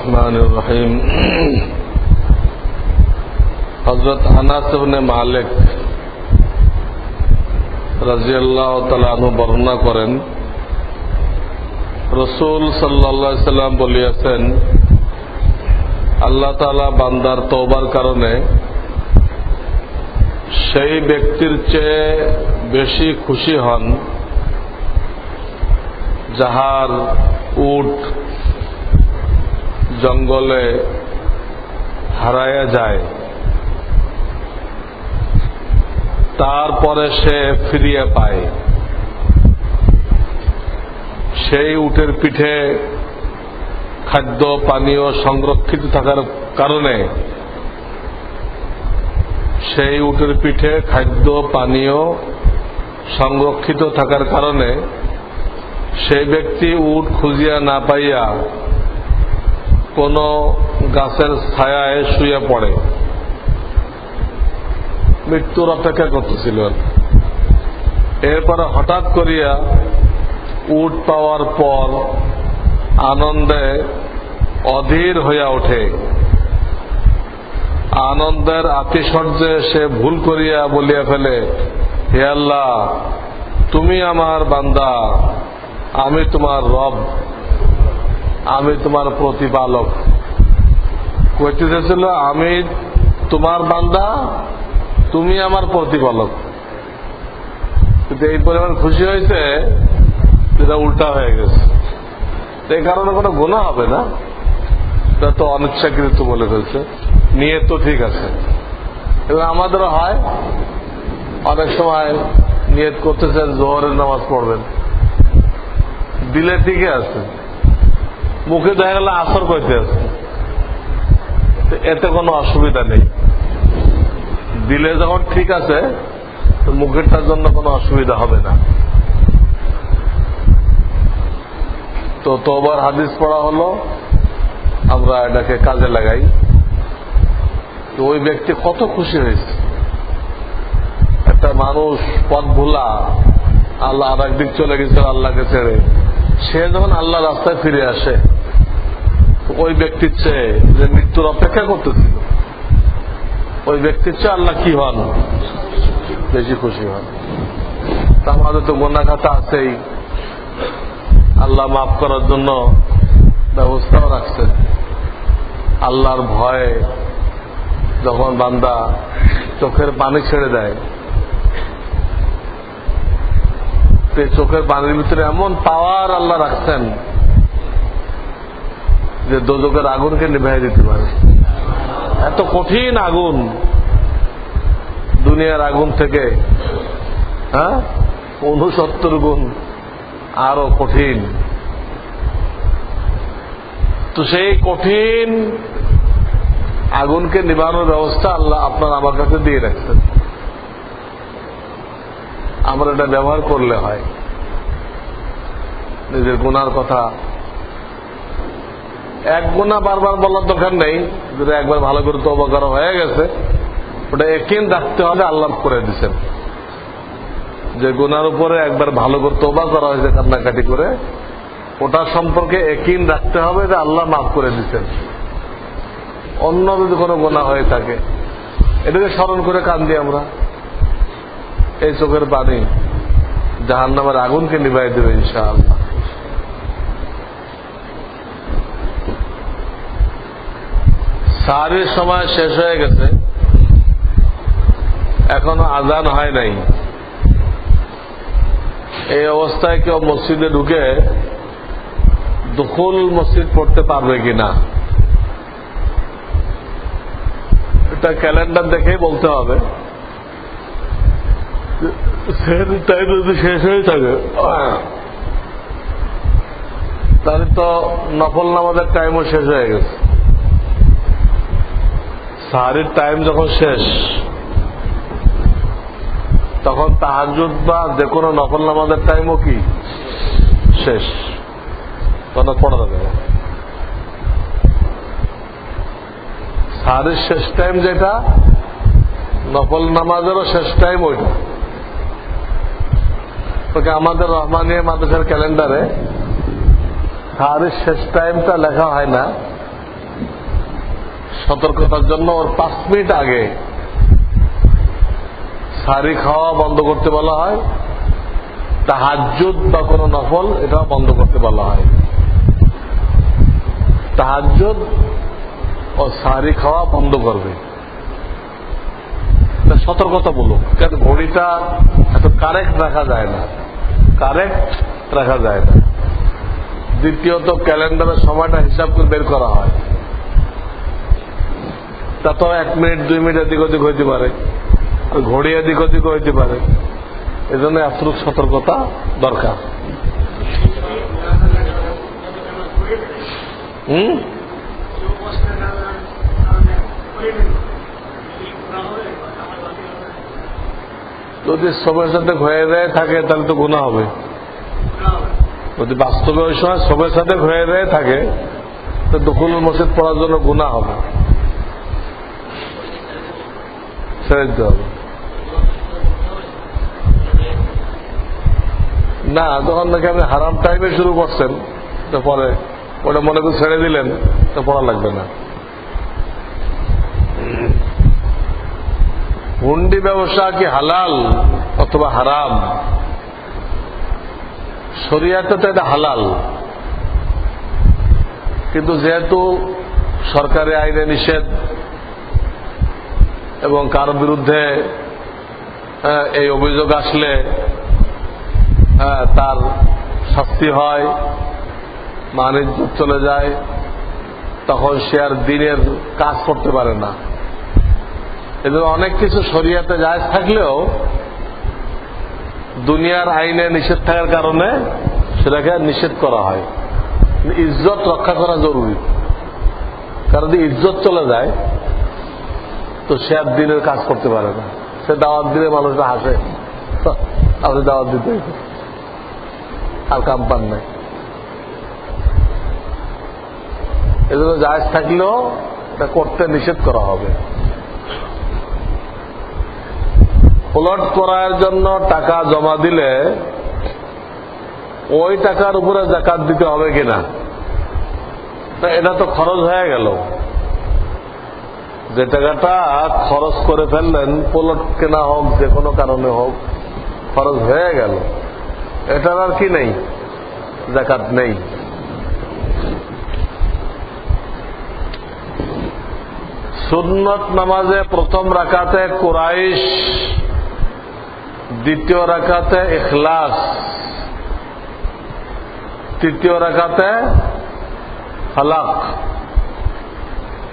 بسم الله الرحمن الرحيم হজরত আনাস ইবনে মালিক রাজিয়াল্লাহ তালাহু বর্ণনা করেন রসুল সাল্লা সাল্লাম বলিয়াছেন আল্লাহ তালা বান্দার তওবার কারণে সেই ব্যক্তির চেয়ে বেশি খুশি হন যাহার উট জঙ্গলে হারায়া যায়। তারপরে সে ফিরিয়ে পায়। সেই উটের পিঠে খাদ্য, পানীয় সংরক্ষিত থাকার কারণে সেই উটের পিঠে খাদ্য, পানীয় সংরক্ষিত থাকার কারণে সেই ব্যক্তি উট খুঁজিয়া না পাইয়া কোন গাছের ছায়ায় শুয়ে পড়ে। মৃত্যুর অপেক্ষা করতেছিল। এরপরে হঠাৎ করিয়া উট পাওয়ার পর আনন্দে অধীর হইয়া ওঠে। আনন্দের আতিশয্যে সে ভুল করিয়া বলিয়া ফেলে, হে আল্লাহ, তুমি আমার বান্দা, আমি তোমার রব। আমি তোমার প্রতিপালক। কইতে চেয়েছিল আমি তোমার বান্দা, তুমি আমার প্রতিপালক। কিন্তু এই পরিমাণ খুশি হয়েছে যেটা উল্টা হয়ে গেছে। এই কারণে কোনো গুণা হবে না। এটা তো অনিচ্ছাকৃত বলে ফেলছে। নিয়ে তো ঠিক আছে। এবং আমাদেরও হয়, অনেক সময় নিয়ত করতেছেন, জোহরের নামাজ পড়বেন। দিলে ঠিকই আছে। মুখে দেখা গেলে আসর করতে আছে। এতে কোনো অসুবিধা নেই। দিলে যখন ঠিক আছে মুখেরটার জন্য কোনো অসুবিধা হবে না। তো তোবার হাদিস পড়া হলো, আমরা এটাকে কাজে লাগাই। তো ওই ব্যক্তি কত খুশি হয়েছে। একটা মানুষ পথ ভোলা, আল্লাহ আর একদিক চলে গেছে, আল্লাহকে ছেড়ে। সে যখন আল্লাহ রাস্তায় ফিরে আসে ওই ব্যক্তির চেয়ে যে মৃত্যুর অপেক্ষা করতেছিল, ওই ব্যক্তির চেয়ে আল্লাহ কি হন? বেশি খুশি হন। আমাদের তো গোনা খাতা আছেই। আল্লাহ মাফ করার জন্য ব্যবস্থাও রাখছেন। আল্লাহর ভয়ে যখন বান্দা চোখের পানি ছেড়ে দেয় চোখের পানির ভিতরে এমন পাওয়ার আল্লাহ রাখছেন যে দোজকের আগুনকে নিভাই দিতে পারে। এত কঠিন আগুন দুনিয়ার আগুন থেকে হ্যাঁ? উনসত্তর গুণ আরও কঠিন। তো সেই কঠিন আগুনকে নিবানোর ব্যবস্থা আল্লাহ আপনার আমার কাছে দিয়ে রাখছেন। আমরা এটা ব্যবহার করলে হয়। নিজের গুনার কথা এক গুণা বারবার বলার দরকার নেই যেটা একবার ভালো করে তবা করা হয়ে গেছে, ওটা একিন রাখতে হবে, আল্লাহ করে দিচ্ছেন যে গুনার উপরে একবার ভালো করে তোবা করা হয়েছে কান্নাকাটি করে, ওটা সম্পর্কে একিন রাখতে হবে যে আল্লাহ মাফ করে দিচ্ছেন অন্য যদি কোনো গোনা হয়ে থাকে, এটাকে স্মরণ করে কান্দি আমরা। এই চোখের পানি জাহান নামের আগুনকে নিবাই দেবে, ইনশাআল্লাহ। সারের সময় শেষ হয়ে গেছে। এখনও আজান হয় নাই। এই অবস্থায় কেউ মসজিদে ঢুকে দুকুল মসজিদ পড়তে পারবে কিনা? এটা ক্যালেন্ডার দেখেই বলতে হবে। টাইম যদি শেষ হয়ে থাকে তাহলে তো নফল নামাজের টাইমও শেষ হয়ে গেছে। সাহারির টাইম যখন শেষ, তখন তাহাজুদ বা যে কোনো নফল নামাজের টাইমও কি? শেষ। তখন পড়া যাবে। সাহারির শেষ টাইম যেটা, নফল নামাজেরও শেষ টাইম ওইটা। তোকে আমাদের রহমানিয়া মাদ্রাসার ক্যালেন্ডারে সাহারির শেষ টাইমটা লেখা হয় না। সতর্কতার জন্য ওর পাঁচ মিনিট আগে সারি খাওয়া বন্ধ করতে বলা হয় তাহাজুদ বা কোনো নফল এটা বন্ধ করতে বলা হয়। তাহাজুদ ও সারি খাওয়া বন্ধ করবে। সতর্কতা বলুক কারণ ঘড়িটা এত কারেক্ট রাখা যায় না। কারেক্ট রাখা যায় না। দ্বিতীয়ত ক্যালেন্ডারের সময়টা হিসাব করে বের করা হয়। তা তো এক মিনিট, দুই মিনিট এদিক ওদিক হইতে পারে। ঘড়ি এদিক ওদিক হইতে পারে। এজন্য এতটুক সতর্কতা দরকার। হুম? যদি সময়ের সাথে হয়ে দেয় থাকে, তাহলে তো গুণা হবে। যদি বাস্তবে ওই সময় সবের সাথে হয়ে দেয় থাকে, তো দখল মসজিদ পড়ার জন্য গুণা হবে। ছেড়ে দিতে হবে না তখন নাকি আপনি হারাম টাইমে শুরু করছেন, তো পরে ওটা মনে করে ছেড়ে দিলেন, তো পড়া লাগবে না। হুন্ডি ব্যবসা কি হালাল অথবা হারাম? শরিয়াতে তো এটা হালাল। কিন্তু যেহেতু সরকারি আইনে নিষেধ এবং কার বিরুদ্ধে এই অভিযোগ আসলে তার শাস্তি হয় মানিজ্য চলে যায়, তখন সে আর দিনের কাজ করতে পারে না। এদের অনেক কিছু শরিয়াতে যায় থাকলেও দুনিয়ার আইনে নিষেধ থাকার কারণে সেটাকে নিষেধ করা হয়। ইজ্জত রক্ষা করা জরুরি। কারণ যদি ইজ্জত চলে যায় তো সে আর দিনের কাজ করতে পারে না। সে দাওয়াত দিলে মানুষরা হাসে। আপনি দাওয়াত দিতে আর কাম পান নাই। এজন্য জায়জ থাকলেও এটা করতে নিষেধ করা হবে। প্লট করার জন্য টাকা জমা দিলে ওই টাকার উপরে জাকাত দিতে হবে কিনা? এটা তো খরচ হয়ে গেল। যে টাকাটা খরচ করে ফেললেন, প্লট কেনা হোক, যে কোনো কারণে হোক, খরচ হয়ে গেল। এটার আর কি নেই? জাকাত নেই। সুন্নত নামাজে প্রথম রাকাতে কোরাইশ, দ্বিতীয় রাকাতে ইখলাস, তৃতীয় রাখাতে ফালাক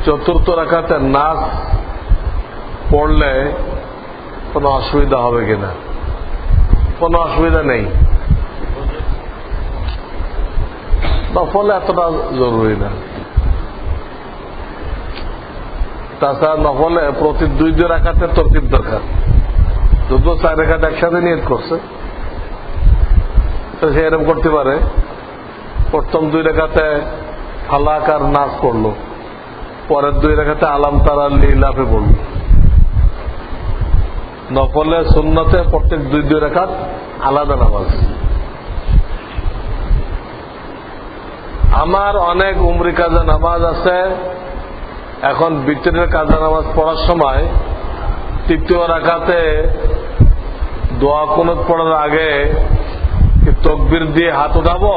চতুর্থ রাকাতে নাচ পড়লে কোনো অসুবিধা হবে কিনা? কোনো অসুবিধা নেই। নফলে এতটা জরুরি না। তাছাড়া নফলে প্রতি দুই দুই রাখাতে তরকিব দরকার। দুটো চার রেখাতে একসাথে নিয়ত করছে, তো সে এরকম করতে পারে। প্রথম দুই রেখাতে ফালাক আর নাচ করল। পরের দুই রেখাতে আলাম তারা লীলাফে পড়ল নফলে সুন্নতে প্রত্যেক দুই দুই রেখাত আলাদা নামাজ। আমার অনেক উমরি কাজা নামাজ আছে। এখন বিতরের কাজা নামাজ পড়ার সময় তৃতীয় রাখাতে দোয়া কুনত পড়ার আগে তকবির দিয়ে হাত উঠাবো?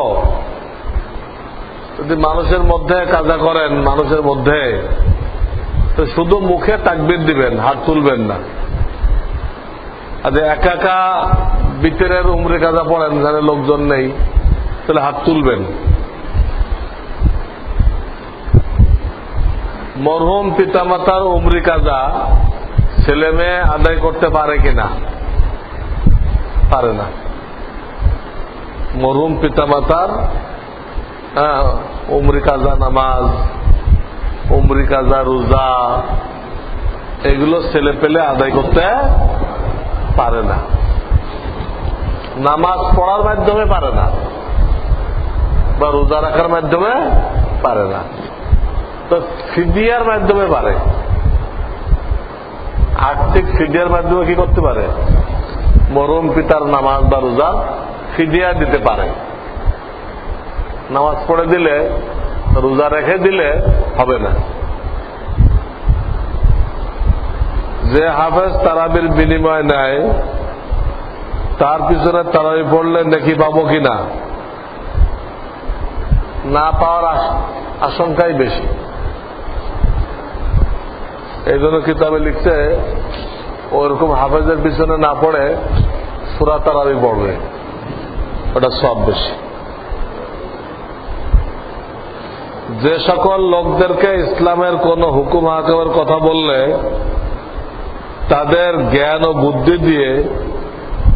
যদি মানুষের মধ্যে কাজা করেন, মানুষের মধ্যে, তো শুধু মুখে তাকবির দিবেন, হাত তুলবেন না। আর একা একা বিতরের উমরে কাজা পড়েন, যারা লোকজন নেই, তাহলে হাত তুলবেন। মরহুম পিতামাতার উমরি কাজা ছেলে মেয়ে আদায় করতে পারে কিনা? পারে না। মরহুম পিতামাতার হ্যাঁ, উমরি কাজা নামাজ উমরি কাজা রোজা এগুলো ছেলে পেলে আদায় করতে পারে না। নামাজ পড়ার মাধ্যমে পারে না বা রোজা রাখার মাধ্যমে পারে না তো ফিডিয়ার মাধ্যমে পারে। আর্থিক ফিডিয়ার মাধ্যমে কি করতে পারে? মরম পিতার নামাজ বা রোজা ফিডিয়া দিতে পারে। নামাজ পড়ে দিলে, রোজা রেখে দিলে হবে না। যে হাফেজ তারাবির বিনিময় নেয়, তার পিছনে তারাবি পড়লে নাকি পাবো কিনা না? পাওয়ার আশঙ্কাই বেশি। এই জন্য কিতাবে লিখছে, ওরকম হাফেজের পিছনে না পড়ে সুরা তারাবি পড়বে, ওটা সব বেশি। যে সকল লোকদেরকে ইসলামের কোন হুকুম হাকামের কথা বললে, তাদের জ্ঞান ও বুদ্ধি দিয়ে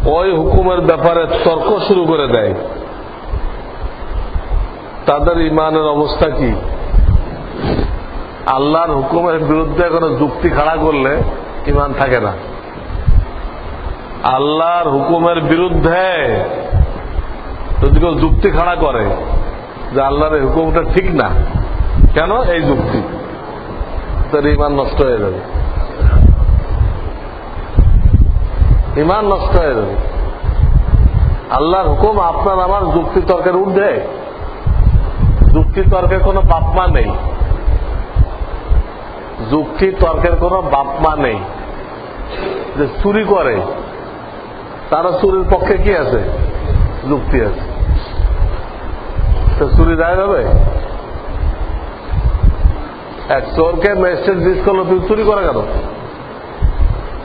ওই হুকুমের ব্যাপারে তর্ক শুরু করে দেয়। তাদের ইমানের অবস্থা কি? আল্লাহর হুকুমের বিরুদ্ধে কোনো যুক্তি খাড়া করলে ইমান থাকে না। আল্লাহর হুকুমের বিরুদ্ধে যদি কেউ যুক্তি খাড়া করে যে আল্লাহর হুকুমটা ঠিক না, কেন এই যুক্তি? তার ইমান নষ্ট হয়ে যাবে। ইমান নষ্ট হয়ে যাবে। আল্লাহর হুকুম আপনার আমার যুক্তি তর্কের ঊর্ধ্বে। যুক্তি তর্কের কোনো বাপমা নেই। যুক্তি তর্কের কোনো বাপমা নেই। যে চুরি করে তারা চুরির পক্ষে কি আছে? যুক্তি আছে। তো চুরি দায় হবে? এক চোরকে ম্যাজিস্ট্রেট জিজ্ঞেস করল, তুমি চুরি করে কেন?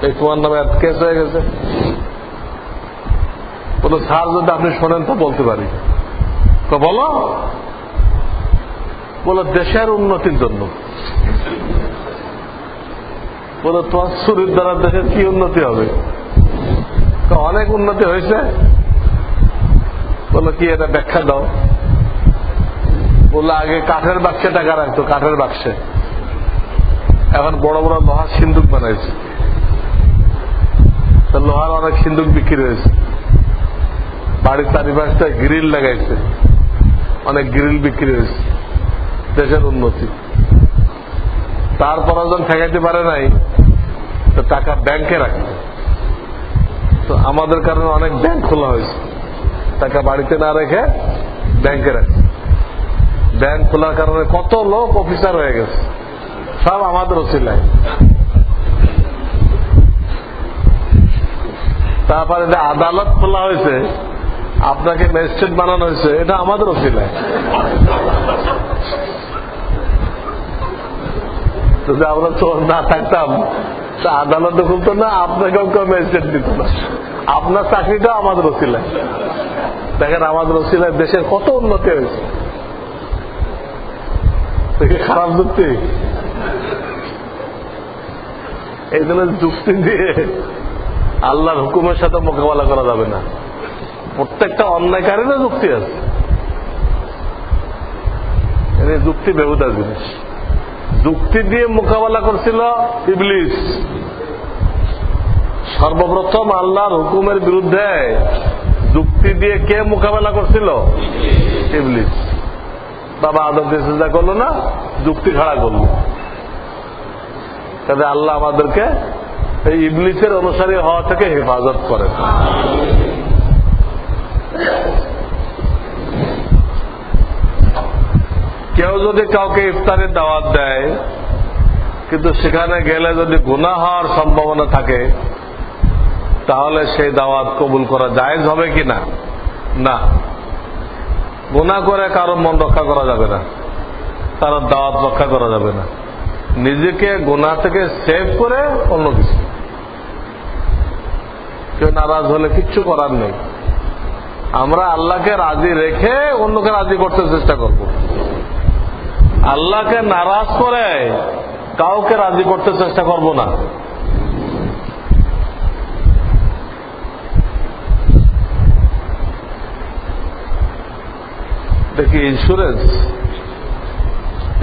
এই তোমার নামে কেস হয়ে গেছে। বলো স্যার যদি আপনি শোনেন তো বলতে পারি। তো বলো বলো দেশের উন্নতির জন্য। বলো তোমার চুরির দ্বারা দেশের কি উন্নতি হবে? অনেক উন্নতি হয়েছে। বলো কি এটা ব্যাখ্যা দাও। বলল, আগে কাঠের বাক্সে টাকা রাখতো, কাঠের বাক্সে। এখন বড় বড় লোহার সিন্দুক বানাইছে। লোহার অনেক সিন্দুক বিক্রি হয়েছে। বাড়ির চারিপাশটা গ্রিল লাগাইছে। অনেক গ্রিল বিক্রি হয়েছে। দেশের উন্নতি। তারপর যখন ঠেকাইতে পারে নাই, তো টাকা ব্যাংকে রাখছে তো আমাদের কারণে অনেক ব্যাংক খোলা হয়েছে। টাকা বাড়িতে না রেখে ব্যাংকে রাখছে ব্যাংক খোলার কারণে কত লোক অফিসার হয়ে গেছে। সব আমাদের ওসিলায় তারপরে যে আদালত খোলা হয়েছে, আপনাকে ম্যাজিস্ট্রেট বানানো হয়েছে, এটা আমাদের ওসিলায় যদি আমরা চোর না থাকতাম, তা আদালতে খুলতো না, আপনাকেও কেউ ম্যাজিস্ট্রেট দিত না। আপনার চাকরিটা আমাদের ওসিলায় দেখেন, আমাদের ওসিলায় দেশের কত উন্নতি হয়েছে। খারাপ যুক্তি এই ধরনের যুক্তি দিয়ে আল্লাহর হুকুমের সাথে মোকাবেলা করা যাবে না। প্রত্যেকটা অন্যায়কারীরও যুক্তি আছে। যুক্তি বেহুদা জিনিস। যুক্তি দিয়ে মোকাবেলা করছিল ইবলিস। সর্বপ্রথম আল্লাহর হুকুমের বিরুদ্ধে যুক্তি দিয়ে কে মোকাবেলা করছিল? ইবলিস। বাবা আদমকে চিন্তা করল না, যুক্তি খাড়া করল। তাহলে আল্লাহ আমাদেরকে এই ইবলিসের অনুসারী হওয়া থেকে হেফাজত করে। কেউ যদি কাউকে ইফতারের দাওয়াত দেয়, কিন্তু সেখানে গেলে যদি গুণা হওয়ার সম্ভাবনা থাকে, তাহলে সেই দাওয়াত কবুল করা জায়েজ হবে কি না? না। গুণা করে কারও মন রক্ষা করা যাবে না। তার দাওয়াত রক্ষা করা যাবে না। নিজেকে গুণা থেকে সেভ করে অন্য কিছু। কেউ নারাজ হলে কিচ্ছু করার নেই। আমরা আল্লাহকে রাজি রেখে অন্যকে রাজি করতে চেষ্টা করব। আল্লাহকে নারাজ করে কাউকে রাজি করতে চেষ্টা করব না। দেখি ইন্স্যুরেন্স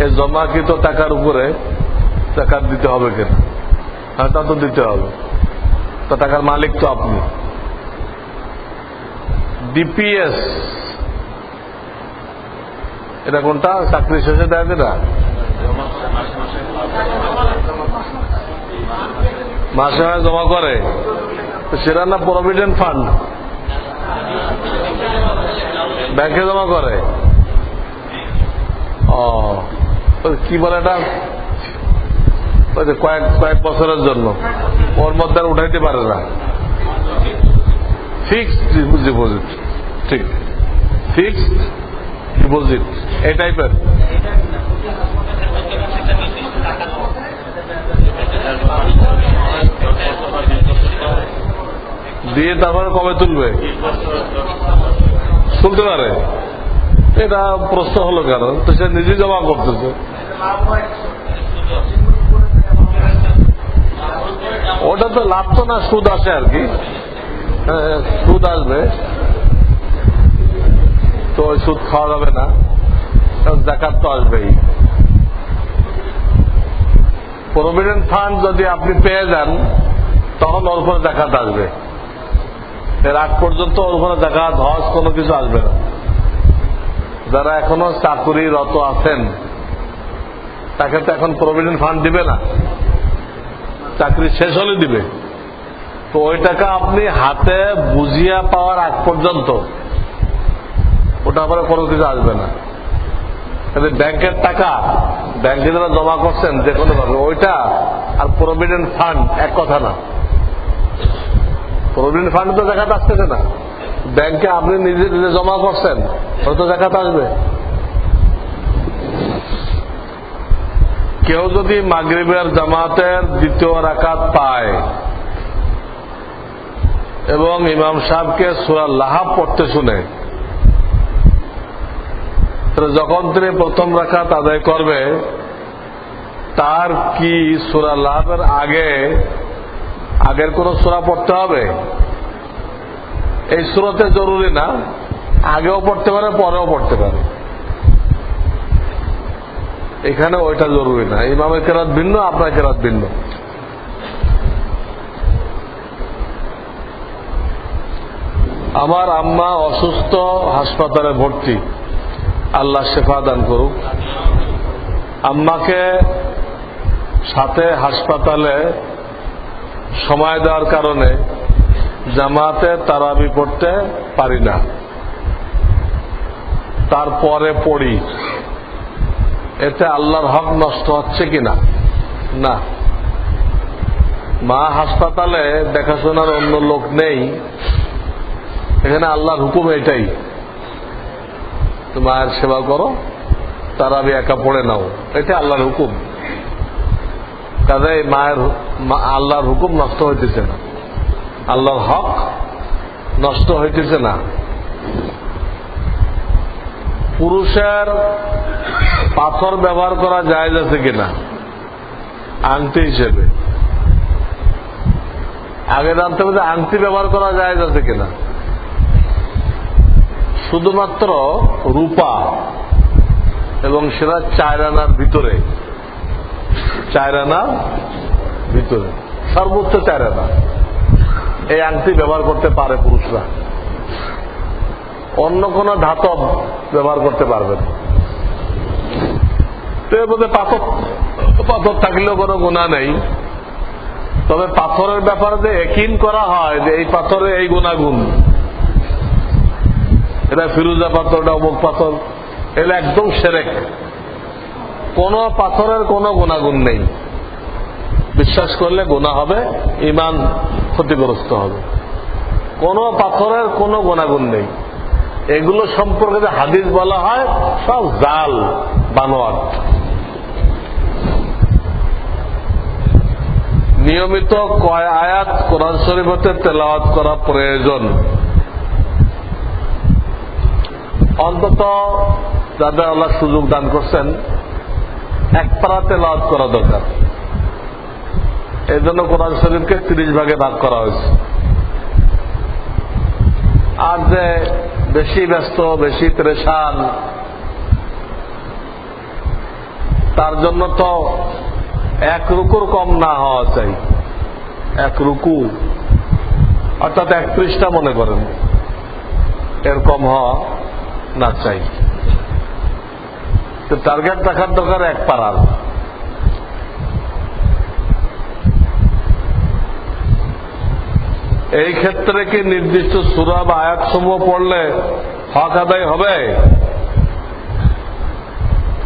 এ জমাকৃত টাকার উপরে? টাকা দিতে হবে কেন? হ্যাঁ তা তো দিতে হবে। তো টাকার মালিক তো আপনি। ডিপিএস এটা কোনটা? চাকরি শেষে দেয় যেটা? মাসে মাসে জমা করে। সেটা না প্রভিডেন্ট ফান্ড ব্যাংকে জমা করে? কি বলে এটা? কয়েক কয়েক বছরের জন্য। ওর মধ্যে উঠাইতে পারে না। ফিক্সড ডিপোজিট ঠিক। ফিক্সড ডিপোজিট এই টাইপের দিয়ে তারপরে কবে তুলবে? তুলতে পারে? এটা প্রশ্ন হলো কেন? তো সে নিজে জমা করতেছে। ওটা তো লাভ তো না, সুদ আসে আর কি। সুদ আসবে। তো ওই সুদ খাওয়া যাবে না। কারণ জাকাত তো আসবেই। প্রভিডেন্ট ফান্ড যদি আপনি পেয়ে যান, তখন উপরে জাকাত আসবে। এর আগ পর্যন্ত উপরে জাকাত হজ কোনো কিছু আসবে না। যারা এখনও চাকুরিরত আছেন, তাকে তো এখন প্রভিডেন্ট ফান্ড দিবে না। চাকরি শেষ হলে দিবে। তো ওই টাকা আপনি হাতে বুঝিয়া পাওয়ার আগ পর্যন্ত ওটা আবার কোনো কিছু আসবে না। তাহলে ব্যাংকের টাকা, ব্যাংকে যারা জমা করছেন, যে কোনো ভাবে ওইটা আর প্রভিডেন্ট ফান্ড এক কথা না। প্রভিডেন্ট ফান্ড তো দেখাতে আসতেছে না। ব্যাংকে আপনি নিজে নিজে জমা করছেন হয়তো দেখাতে আসবে। কেউ যদি মাগরিবের জামাতের দ্বিতীয় রাকাত পায় এবং ইমাম সাহেবকে সুরা লাহাব পড়তে শুনে যখন তিনি প্রথম রাখাত আদায় করবে, তার কি সুরা লাহাবের আগে আগের কোন সুরা পড়তে হবে? এই সুরতে জরুরি না? আগেও পড়তে পারে, পরেও পড়তে পারে। এখানে ওইটা জরুরি না। ইমামের কেরাত ভিন্ন, আপনার কেরাত ভিন্ন। আমার আম্মা অসুস্থ, হাসপাতালে ভর্তি। আল্লাহ শেফা দান করুক। আম্মাকে সাথে হাসপাতালে সময় দেওয়ার কারণে জামাতে তারাবি পড়তে পারি না। তারপরে পড়ি। এতে আল্লাহর হক নষ্ট হচ্ছে কিনা না? মা হাসপাতালে দেখাশোনার অন্য লোক নেই। এখানে আল্লাহর হুকুম এটাই। মায়ের সেবা করো তারা আমি একা পড়ে নাও। এটা আল্লাহর হুকুম। কাজে মায়ের আল্লাহর হুকুম নষ্ট হইতেছে না। আল্লাহর হক নষ্ট হইতেছে না। পুরুষের পাথর ব্যবহার করা যায় আছে কিনা? আংটি হিসেবে। আগে জানতে হবে আংটি ব্যবহার করা যায় আছে কিনা। শুধুমাত্র রূপা এবং সেটা চায়রানার ভিতরে। চায়রানার ভিতরে। সর্বোচ্চ চায়রানা এই আংটি ব্যবহার করতে পারে পুরুষরা। অন্য কোন ধাতব ব্যবহার করতে পারবে না। তো এর মধ্যে পাথর পাথর থাকলেও কোনো গুণা নেই। তবে পাথরের ব্যাপারে যে একিন করা হয় যে এই পাথরে এই গুণাগুণ। এটা ফিরুজা পাথর এটা অমুক পাথর এটা একদম সেরেক। কোন পাথরের কোনো গুণাগুণ নেই। বিশ্বাস করলে গুণা হবে ইমান ক্ষতিগ্রস্ত হবে। কোন পাথরের কোনো গুণাগুণ নেই। এগুলো সম্পর্কে যে হাদিস বলা হয়, সব জাল, বানোয়াট। নিয়মিত কয় আয়াত কোরআন শরীফতে তেলাওয়াত করা প্রয়োজন। অন্তত যাদের আল্লাহ সুযোগ দান করছেন এক পারা তেলাওয়াত করা দরকার। এই জন্য কোরআন শরীফকে তিরিশ ভাগে ভাগ করা হয়েছে। আর যে বেশি ব্যস্ত, বেশি পরেশান, তার জন্য তো এক রুকুর কম না হওয়া চাই। এক রুকু, অর্থাৎ এক পৃষ্ঠা মনে করেন, এর কম হওয়া না চাই। টার্গেট রাখার দরকার এক পাড়ার। এই ক্ষেত্রে কি নির্দিষ্ট সুরা বা আয়াত সমূহ পড়লে হক আদায় হবে?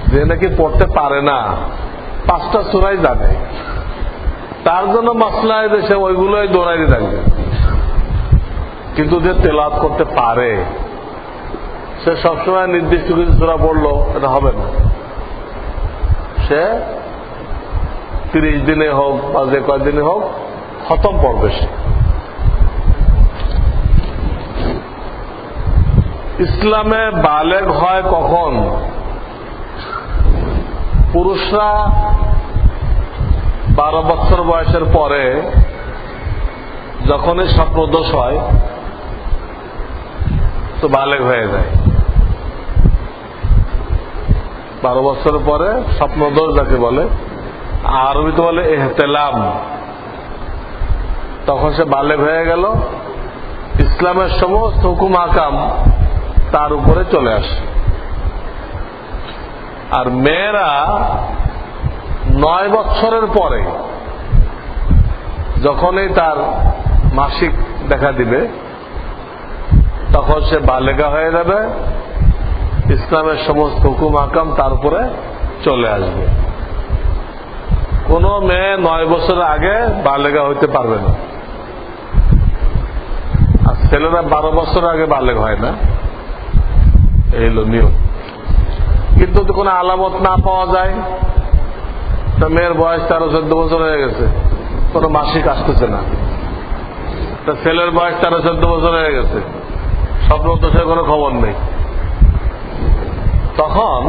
যে নাকি পড়তে পারে না। পাঁচটা সুরাই জানে। তার জন্য মাসলায় দেশে ওইগুলোই দৌড়াই থাকবে। কিন্তু যে তেলাত করতে পারে সে সবসময় নির্দিষ্ট কিছু সুরা পড়ল, এটা হবে না। সে তিরিশ দিনে হোক বা যে কয়দিনে হোক, খতম পড়বে সে। ইসলামে বালেগ হয় কখন? পুরুষরা বারো বছর বয়সের পরে যখনই স্বপ্নদোষ হয়, তো বালেগ হয়ে যায়। বারো বছর পরে স্বপ্নদোষ যাকে বলে, আরবিতে বলে এহতেলাম। তখন সে বালেগ হয়ে গেল, ইসলামের সমস্ত হুকুম, আকাম তার উপরে চলে আসে। আর মেয়েরা নয় বছরের পরে যখনই তার মাসিক দেখা দিবে, তখন সে বালেগা হয়ে যাবে ইসলামের সমস্ত হুকুম, আকাম তার উপরে চলে আসবে। কোন মেয়ে নয় বছর আগে বালেগা হইতে পারবে না। আর ছেলেরা বারো বছর আগে বালেগ হয় না। এই হলো নিয়ম। কিন্তু কোনো আলামত না পাওয়া যায়, তা মেয়ের বয়স তেরো, চোদ্দ বছর হয়ে গেছে। কোনো মাসিক আসতেছে না। তা ছেলের বয়স তেরো, চোদ্দ বছর হয়ে গেছে। স্বপ্ন দোষের কোনো খবর নেই। তখন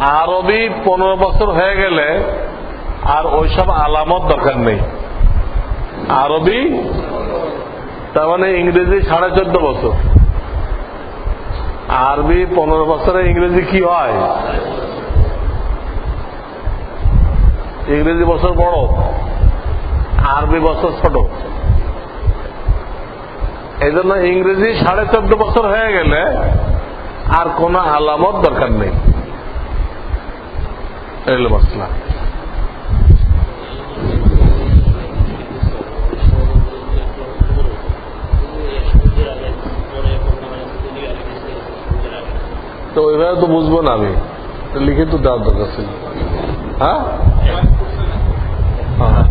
আরবি পনেরো বছর হয়ে গেলে আর ওইসব আলামত দরকার নেই। আরবি, তার মানে ইংরেজি সাড়ে চোদ্দ বছর। আরবি পনেরো বছরে ইংরেজি কি হয়? ইংরেজি বছর বড়, আরবি বছর ছোট। এই ইংরেজি সাড়ে চোদ্দ বছর হয়ে গেলে আর কোন আলামত দরকার নেই। এগুলো মশলা তো ওইভাবে তো বুঝব না আমি। লিখে তো দেওয়ার দরকার ছিল। হ্যাঁ? হ্যাঁ।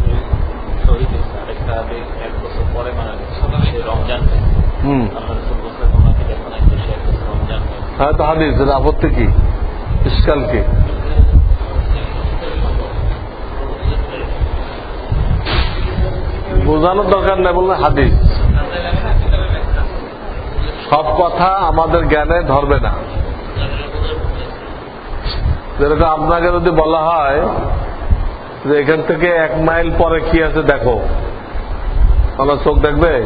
শহীদ আরেকটা আবেগ এক বছর পরে মারা গেছে। রমজান হুম আল্লাহ রসুল বলছেন ওনাকে দেখো না যে সে একজন রমজান হ্যাঁ হাদিস এর আপত্তি কি? ইস্কাল বোঝানোর দরকার নেই বললে হাদিস। সব কথা আমাদের জ্ঞানে ধরবে না। যেরকম আপনাকে যদি বলা হয় যে এখান থেকে এক মাইল পরে কি আছে দেখো আমার চোখ দেখবে?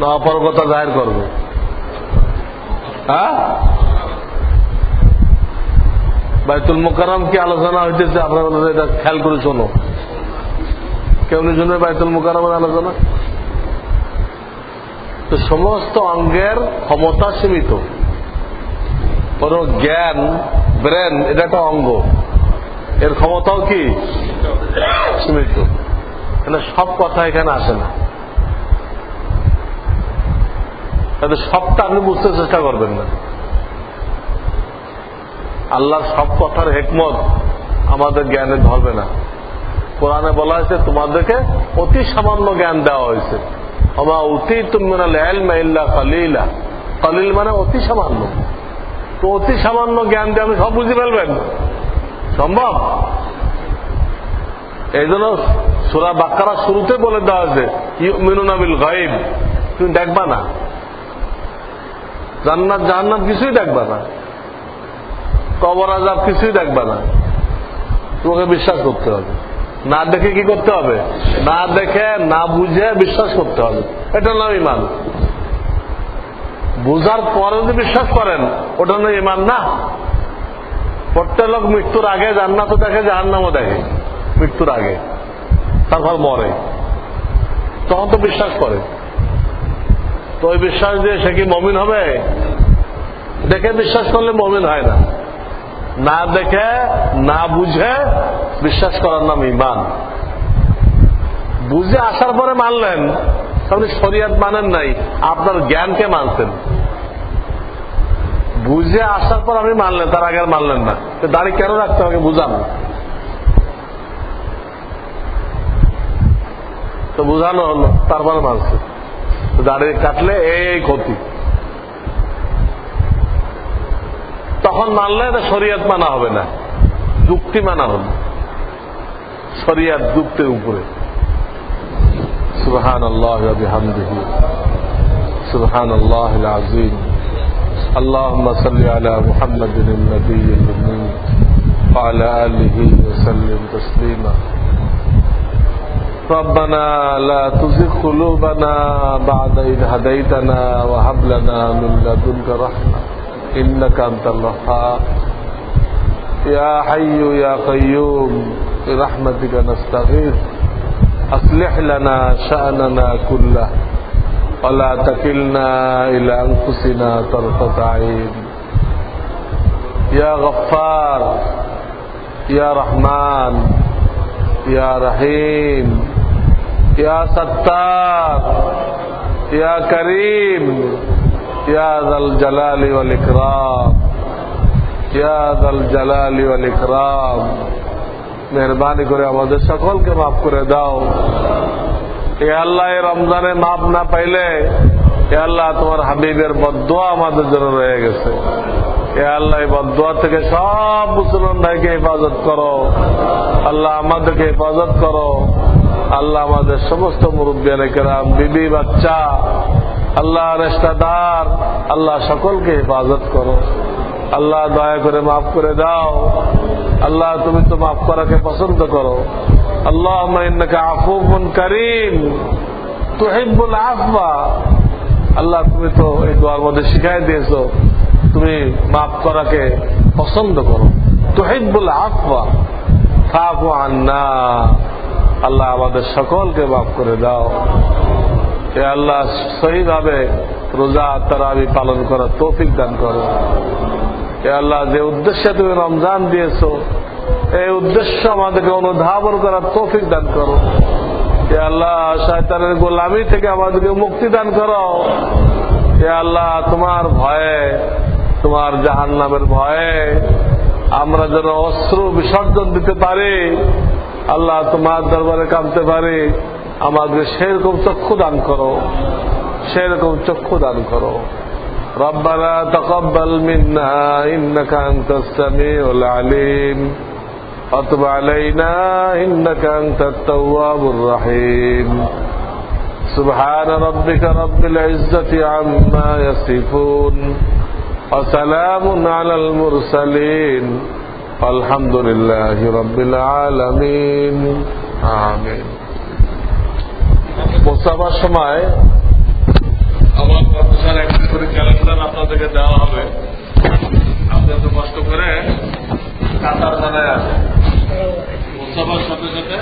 না অপরগতা জাহির করবে। হ্যাঁ? বাইতুল মোকারম কি আলোচনা হইতেছে? আপনারা এটা খেয়াল করে শোনো। কেউ শুনে বাইতুল মোকারমের আলোচনা? তো সমস্ত অঙ্গের ক্ষমতা সীমিত। কোন জ্ঞান, ব্রেন, এটা একটা অঙ্গ। এর ক্ষমতাও কি? সীমিত। সব কথা এখানে আসে না। তাহলে সবটা আপনি বুঝতে চেষ্টা করবেন না। আল্লাহর সব কথার হেকমত আমাদের জ্ঞানে ধরবে না। কোরআনে বলা হয়েছে, তোমাদেরকে অতি সামান্য জ্ঞান দেওয়া হয়েছে। আমা অতি তুমিল্লা কালিলা। কালিল মানে অতি সামান্য। তো অতি সামান্য জ্ঞান দিয়ে আপনি সব বুঝে ফেলবেন। সম্ভব? এই জন্য সুরা বাক্কারা শুরুতে বলে দেওয়া হয়েছে মিনুনাবিল গাইব তুমি দেখবা না। জান্নাত, জাহান্নাত কিছুই দেখবা না। কবর আজাব কিছুই দেখবা না। তোমাকে বিশ্বাস করতে হবে। না দেখে কি করতে হবে? না দেখে, না বুঝে বিশ্বাস করতে হবে। এটার নাম ইমান বুঝার পরে যদি বিশ্বাস করেন ওটার নাম ইমান না। প্রত্যেক লোক মৃত্যুর আগে জান্নাতও দেখে, জাহান্নামও দেখে। মৃত্যুর আগে। তারপর মরে। তখন তো বিশ্বাস করে। তো ওই বিশ্বাস দিয়ে সে কি মমিন হবে? দেখে বিশ্বাস করলে মমিন হয় না। না দেখে, না বুঝে বিশ্বাস করার নাম ইমান। বুঝে আসার পরে মানলেন আপনি শরিয়াত মানেন নাই, আপনার জ্ঞানকে মানতেন বুঝে আসার পর আমি মানলেন, তার আগে মানলেন না। দাড়ি কেন রাখতে হবে? বুঝান। তো বুঝানো হলো, তারপরে মানছে তো দাড়ি কাটলে এই এই ক্ষতি তখন মানলে এটা শরীয়ত মানা হবে না যুক্তি মানা হবে শরিয়াত যুক্তির উপরে সুবহান আল্লাহ বিহামদিহি সুবহান আল্লাহ আজিম اللهم صل على محمد النبي الأمي وعلى آله وسلم تسليما ربنا لا تزغ قلوبنا بعد إذ هديتنا وهب لنا من لدنك رحمة إنك أنت الوهاب. يا حي يا قيوم برحمتك نستغيث. أصلح لنا شأننا كله ولا تكلنا إلى أنفسنا طرفة عين. يا غفار يا رحمن يا رحيم ইয়া সত্তার ইয়া করিম ইয়া দল জালালি ওয়াল ইকরাম ইয়া দল জালালি ওয়াল ইকরাম মেহরবানি করে আমাদের সকলকে মাফ করে দাও। এ আল্লাহ রমজানে মাফ না পাইলে এ আল্লাহ, তোমার হাবিবের বদোয়া আমাদের জন্য রয়ে গেছে। এ আল্লাহ বদোয়া থেকে সব মুসলমান ভাইকে হেফাজত করো। আল্লাহ আমাদেরকে হেফাজত করো। আল্লাহ আমাদের সমস্ত মুরব্বিয়ানে কেরাম, বিবি, বাচ্চা, আল্লাহ রেস্তাদার আল্লাহ সকলকে হেফাজত করো। আল্লাহ দয়া করে মাফ করে দাও। আল্লাহ তুমি তো মাফ করাকে পছন্দ করো। আল্লাহ আফুফুন করিম, তুহিব্বুল আফওয়া। আল্লাহ তুমি তো এই দোয়ার মধ্যে শিখাই দিয়েছ, তুমি মাফ করাকে পছন্দ করো। তুহিব্বুল আফওয়া, ফাফু আন্না। আল্লাহ আমাদের সকলকে মাফ করে দাও। এ আল্লাহ সহিভাবে রোজা তারাবি পালন করার তৌফিক দান করো। এ আল্লাহ যে উদ্দেশ্যে তুমি রমজান দিয়েছ, এই উদ্দেশ্য আমাদেরকে অনুধাবন করার তৌফিক দান করো। এ আল্লাহ শয়তানের গোলামি থেকে আমাদেরকে মুক্তি দান করো। এ আল্লাহ তোমার ভয়ে, তোমার জাহান নামের ভয়ে আমরা যেন অস্ত্র বিসর্জন দিতে পারি। আল্লাহ তোমার দরবারে কামতে পারি আমাদের সেরকম চক্ষু দান করো সেরকম চক্ষু দান করো ربنا تقبل منا إنك أنت السميع العليم وتب علينا إنك أنت التواب الرحيم سبحان ربك رب العزة عما يصفون وسلام على المرسلين الحمد لله رب العالمين آمين মুস্তাফার সময় আমার প্রফেসর একটা করে ক্যালেন্ডার আপনাদেরকে দেওয়া হবে। আপনি তো কষ্ট করে কাতার বানায় আছে সাথে সাথে